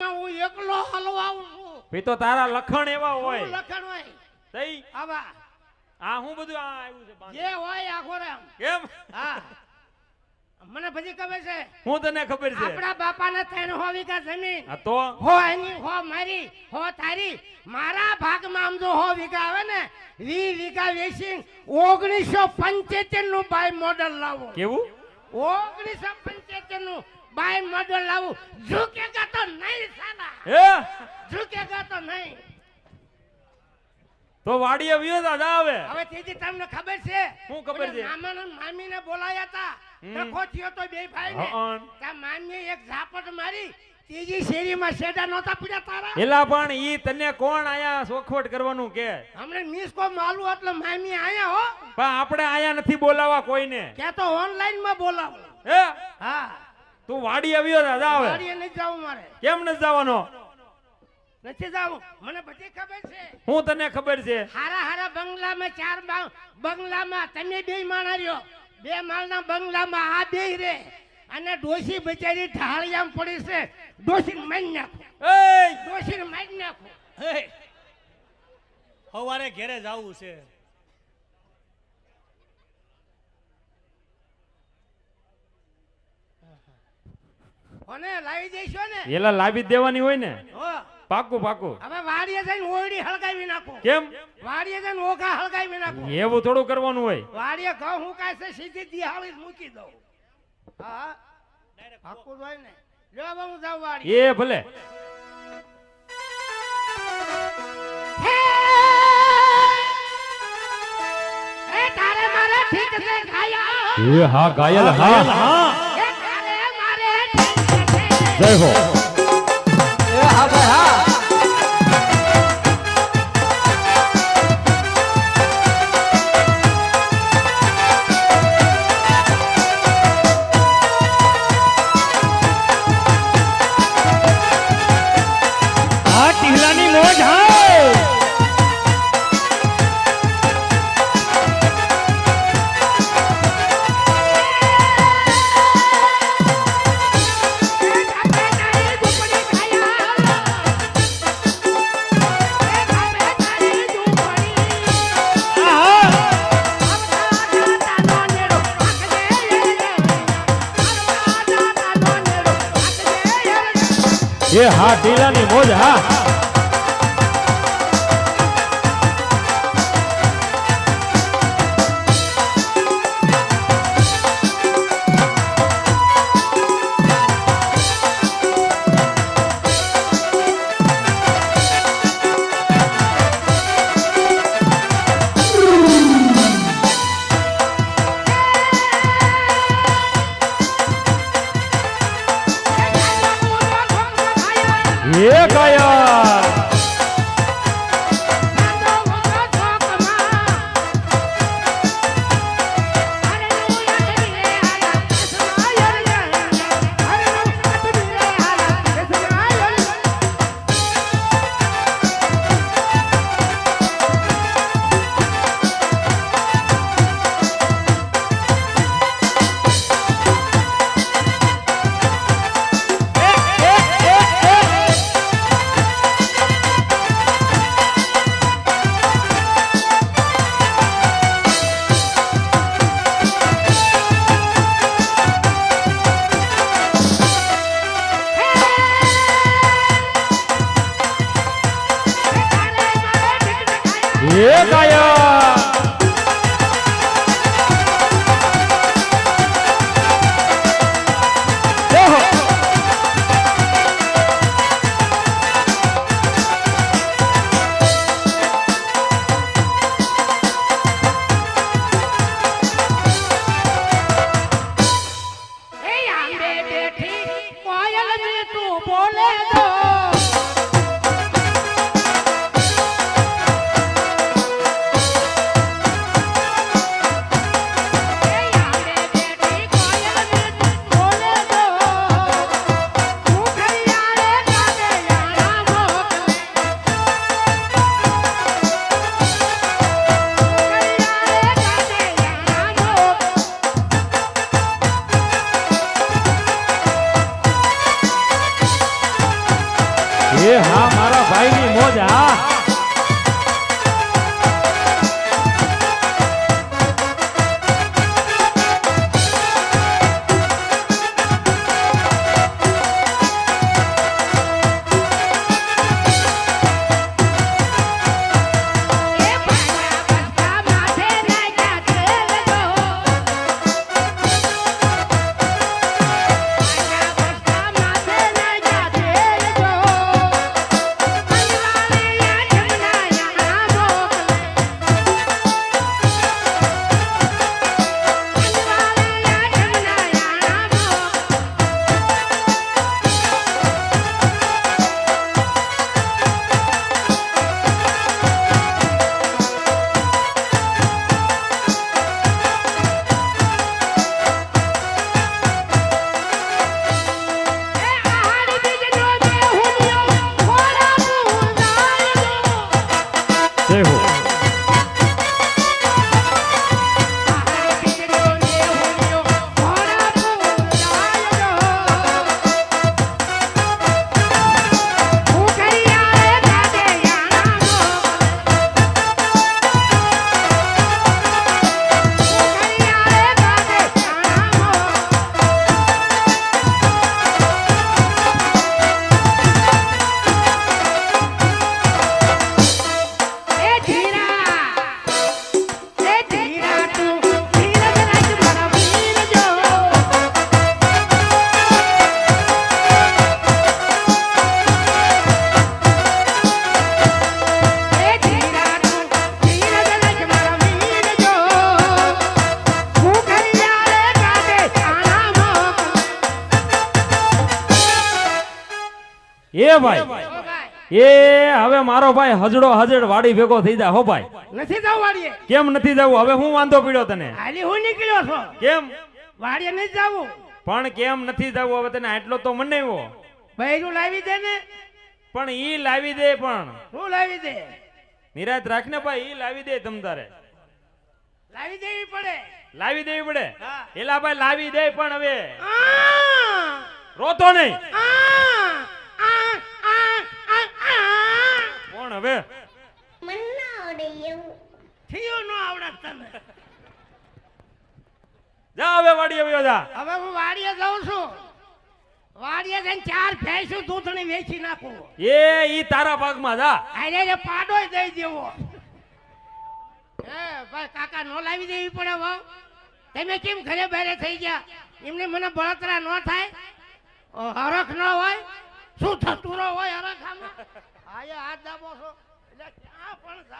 હું એકલો હલવાઉં છું. ભઈ તો તારા લખણ એવા હોય? લખણ હોય? તઈ? આવા. આ હું બધું આ આવ્યું છે બાંધે. જે હોય આખો રામ કેમ? હા. મને પછી ખબર છે. હું તને ખબર છે. આપણા બાપાને ત્રણ હો વીઘા જમીન. આ તો? હો એની હો મારી હો તારી. મારા ભાગમાં આમ જો હો વીઘા આવે ને વી વીઘા વેચીને ઓગણીસો પંચોતેરનું બાય મોડલ લાવો. કેવું? ઓગણીસો પંચોતેરનું બાય મોડલ લાવું. ઝૂકેગા તો નહીં સાલા. હે? ઝૂકેગા તો નહીં. તો વાડીએ વ્યો દાદા આવે. હવે તેજી તમને ખબર છે? શું ખબર છે? મામીને બોલાયા હતા હમ. ડખો થયો તો બે ભાઈ ને તા મામીએ એક ઝાપટ મારી. ત્રીજી શેરીમાં શેડા નહોતા પડ્યા તારા. એલા પણ ઈ તને કોણ આયા સોખવટ કરવાનું કે? હમણે મિસ કો માલુ એટલે મામી આયા હો. પણ આપણે આયા નથી બોલાવા કોઈને. ક્યાં તો ઓનલાઈનમાં બોલાવો. હે? હા. તું વાડી આવ્યો દાદા જા હવે વાડીએ નથી જવું મારે. કેમ નથી જવાનો? નથી જવું મને બધી ખબર છે. હું તને ખબર છે? હારા હારા બંગલામાં ચાર બંગલામાં તમે બે માણા રહ્યો બે માળના બંગલામાં આ બે રે. અને ડોશી બચારી ઢાળિયામ પડી છે. ડોશી મારી નાખો. એય! ડોશી મારી નાખો. હે! સવારે ઘેરે જવું છે. કોને લાવી દેશો ને? એલા લાવી દેવાની હોય ને? પાકું પાકું. હવે વાડીએ જઈને ઓયડી હળગાવી નાખો. કેમ? વાડીએ જઈને ઓખા હળગાવી નાખો. એવું થોડું કરવાનું હોય. વાડીએ ઘઉં હુકાય છે સીધી દિહાળી મૂકી દઉં. હા. પાકું હોય ને. લ્યો હવે હું જાઉં વાડી એ ભલે. એ તારે મારે ઠીક છે ગાયા. હા ગાયલ હા. જય હો. હા ઢીલાની મોજ હા. તું Yeah. એ ભાઈ. એ હવે મારો ભાઈ હજડો હજડ વાડી ભેગો થઈ જાય હો ભાઈ. નથી જવું વાડીએ? કેમ નથી જવું? હવે હું વાંધો પીડ્યો તને? હાલી હું નીકળ્યો છો? કેમ? વાડીએ નથી જવું. પણ કેમ નથી જવું? હવે તને આટલો તો મનાવ્યો બૈરું લાવી દે ને. પણ ઈ લાવી દે પણ. શું લાવી દે? નિરાત રાખને ભાઈ ઈ લાવી દે તમ તારે. લાવી દેવી પડે. લાવી દેવી પડે? એલા ભાઈ લાવી દે પણ હવે. રોતો નહીં આ આ આ આ આ હવે? થયું ન જા હવે વાડીએ જા. હવે હું વાડીએ જાઉં છું. વાડીએ જઈને ચાર ભેંસું દૂધણી વેચી નાખું. એ ઈ તારા ભાગમાં જા. અરે રે પાડોય દઈ દેવો. હે ભાઈ કાકા નો લાવી દેવી પડે હો તમે કેમ ઘરે બહારે થઈ ગયા? એમને મને બળતરા ન થાય? હરખ ન હોય? શું થતું હોય હરખ આમાં? આયા હાથ દાબો છો? એટલે ક્યાં પણ જ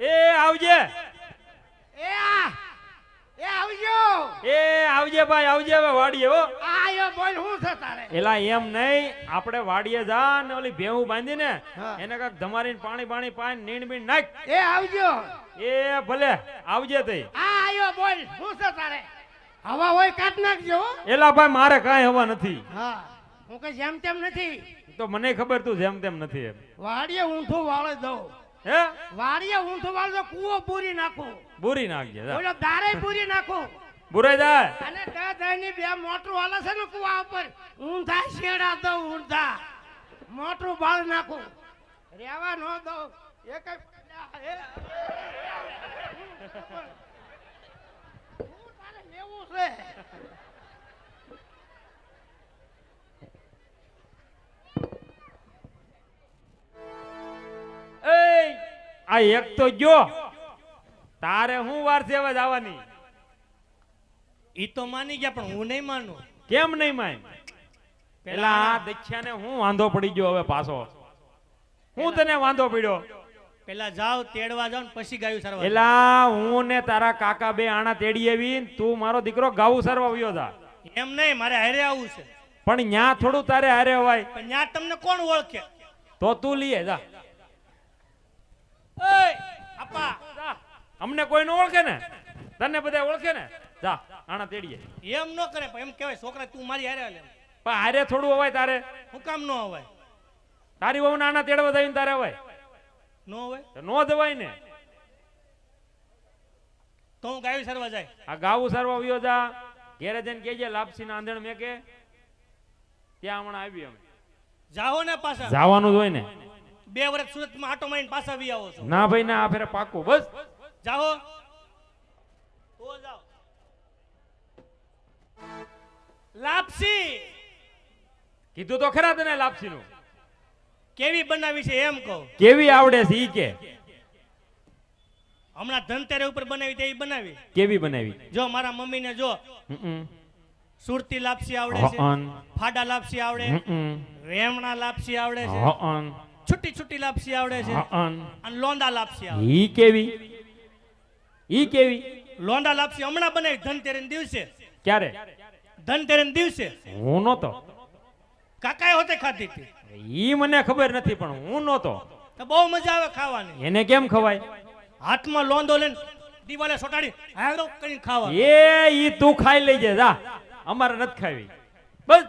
એ આવજે. એ આ! એ આવજો! એ આવજે ભાઈ આવજે હવે વાડીએ હો. આયો બોલ હું છે તારે? એલા એમ નહીં આપણે વાડીએ જા ને ઓલી ભેવું બાંધીને ને એને કાક ધમારીને પાણી પાણી પાઈ નીણ બીણ નાખ. એ આવજો. એ ભલે આવજે તઈ. આ આયો બોલ શું છે તારે? હવા હોય કાટ નાખજો હો. એલા ભાઈ મારે કાંઈ હવા નથી. હા. હું કઈ જેમ તેમ નથી. તો મને ખબર તું જેમ તેમ નથી એમ. વાડીએ ઊંઠું વાળે દઉં. હે? વાડીએ ઊંઠું વાળે દો કૂવો પૂરી નાખું. પૂરી નાખજે. ઓલો દારે પૂરી નાખું. બુરાઈ જાય? અને દહ દહની બે મોટરું હાલે છે ને કૂવા ઉપર ઊંધા શેડા દઉં ઊંધા. મોટરું બાળ નાખું. રેવા ન દઉં. એ આ એક તો જો તારે હું વાર સેવા જવાની? ઈ તો માની ગયા પણ હું નહીં માનું. કેમ નહીં માય? પેલા આ દીક્ષાને હું વાંધો પડી ગયો હવે પાછો? હું તને વાંધો પડ્યો? પેલા જાઓ તેડવા જાઓ પછી ગાયું સરવા પેલા હું ને તારા કાકા બે આણા તેડી આવી તું મારો દીકરો ગાવું સરવા આવ્યો હતા એમ નહીં મારે હારે આવવું છે. પણ ન્યા થોડું તારે હારે હોય પણ ન્યા તમને કોણ ઓળખે? તો તું આપા જા. અમને કોઈ ન ઓળખે ને? તને બધા ઓળખે ને? જા આણા તેડીએ. એમ ન કરે પણ એમ કહેવાય છોકરા તું મારી હારે હાલે. પણ હારે થોડું હોય તારે? હું કામ ન અવાય? તારી વહુ આણા તેડવા જઈને તારે હોય ન હોય તો નો જવાય ને? તો હું ગાયું સરવા જાય. આ ગાવું સરવા વિયો જા. ઘેરે જઈને કહેજે લાપસી ના આંધણ મેં કે ત્યાં હમણાં આવી અમે. જાઓ ને પાછા. જવાનું જ હોય ને? બે વર્ષ સુરતમાં આટો મારીને પાછા આવી આવો છો. ના ભાઈ ના આ ફેરે પાકું બસ. જાઓ. તો જાઓ લાપસી. કીધું તો ખરા તને લાપસી નું કેવી બનાવી છે એમ કહો. કેવી આવડે છે ઈ કે. હમણાં ધનતેરે ઉપર બનાવી તેવી બનાવી. કેવી બનાવી? જો મારા મમ્મીને જો. સુરતી લાપસી આવડે છે. ફાડા લાપસી આવડે. રેમણા લાપસી આવડે છે. છુટ્ટી છુટ્ટી લાપસી આવડે છે. અને. લોંડા લાપસી આવડે. ઈ કેવી? ઈ કેવી? લોંડા લાપસી હમણાં બનાવી ધનતેરસ દિવસે. ક્યારે? ધનતેરસ દિવસે. હું નહોતો. કાકાએ હોતે ખાધી હતી. ઈ મને ખબર નથી પણ હું નહોતો. તો બહુ મજા આવે ખાવાની. એને કેમ ખવાય? હાથમાં લોંદો લઈને દિવાલે સોટાડી હારો કરીને ખાવા એ ઈ તું ખાઈ લેજે જા. અમારે નથી ખાવી. બસ.